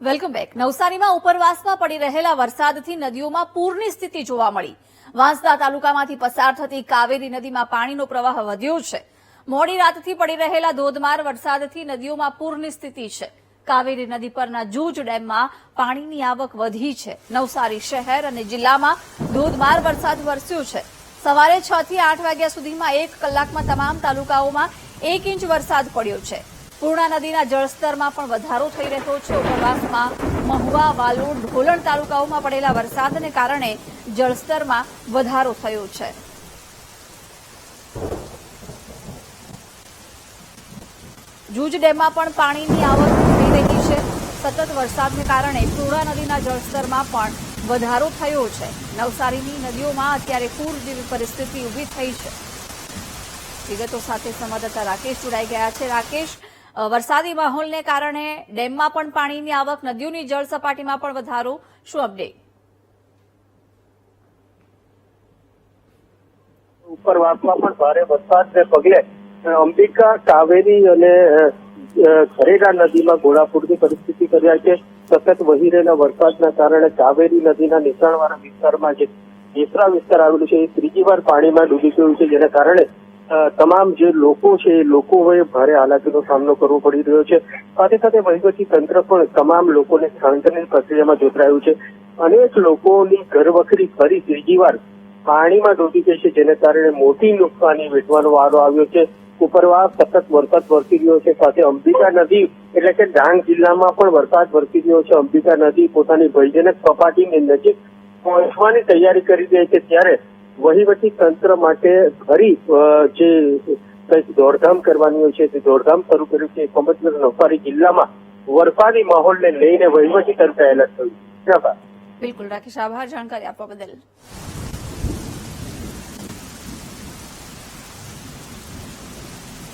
Welcome back. નવસારીમાં ઉપરવાસમાં પડી રહેલા વરસાદથી નદીઓમાં પૂરની સ્થિતિ જોવા મળી. વાંસદા તાલુકામાંથી પસાર થતી કાવેરી નદીમાં પાણીનો પ્રવાહ વધ્યો છે. મોડી રાતથી પડી રહેલા ધોધમાર વરસાદથી નદીઓમાં પૂરની સ્થિતિ છે. કાવેરી નદી પરના જૂજ ડેમમાં પાણીની આવક વધી છે. નવસારી શહેર અને જિલ્લામાં ધોધમાર વરસાદ વરસ્યો છે. સવારે છ થી આઠ વાગ્યા સુધીમાં એક કલાકમાં તમામ તાલુકાઓમાં એક ઇંચ વરસાદ પડ્યો છે. પૂર્ણા નદીના જળસ્તરમાં પણ વધારો થઈ રહ્યો છે. ઉપરવાસમાં મહુવા, વાલોડ ઢોલણ તાલુકાઓમાં પડેલા વરસાદને કારણે જળસ્તરમાં વધારો થયો છે. જૂજ ડેમમાં પણ પાણીની આવક થઈ રહી છે. સતત વરસાદને કારણે પૂર્ણા નદીના જળસ્તરમાં પણ વધારો થયો છે. નવસારીની નદીઓમાં અત્યારે પૂર જેવી પરિસ્થિતિ ઊભી થઈ છે. વિગતો સાથે સંવાદદાતા રાકેશ જોડાઈ ગયા છે. રાકેશ વરસાદી માહોલને કારણે ડેમમાં પણ પાણીની આવક, નદીઓની જળ સપાટીમાં પણ વધારો. શું અપડેટ ઉપરવાસમાં પણ ભારે વરસાદને પગલે અંબિકા, કાવેરી અને ખરેડા નદીમાં ઘોડાપૂરની પરિસ્થિતિ કર્યા છે. સતત વહી રહેલા વરસાદના કારણે કાવેરી નદીના નીચાણવાળા વિસ્તારમાં જે જેસરા વિસ્તાર આવેલું છે, એ ત્રીજી વાર પાણીમાં ડૂબી ગયું છે, જેના કારણે તમામ જે લોકો છે, એ લોકોએ ભારે હાલાકીનો સામનો કરવો પડી રહ્યો છે. સાથે સાથે વહીવટી તંત્ર પણ તમામ લોકોને સ્થળાંતરની પ્રક્રિયામાં જોતરાયું છે. અનેક લોકોની ઘરવખરી ફરી ત્રીજી વાર પાણીમાં ડૂબી ગઈ છે, જેને કારણે મોટી નુકસાની વેઠવાનો વારો આવ્યો છે. ઉપરવા સતત વરસાદ વરસી રહ્યો છે. સાથે અંબિકા નદી, એટલે કે ડાંગ જિલ્લામાં પણ વરસાદ વરસી રહ્યો છે. અંબિકા નદી પોતાની ભયજનક સપાટીની નજીક પહોંચવાની તૈયારી કરી રહી છે. ત્યારે વહીવટી તંત્ર માટે ફરી જે કંઈક દોડધામ કરવાની હોય છે તે દોડધામ શરૂ કર્યું છે સમગ્ર નવસારી જિલ્લામાં વરસાદી માહોલને લઈને વહીવટી તંત્ર એલર્ટ થયું. બિલકુલ, રાકેશ, આભાર, જાણકારી આપવા બદલ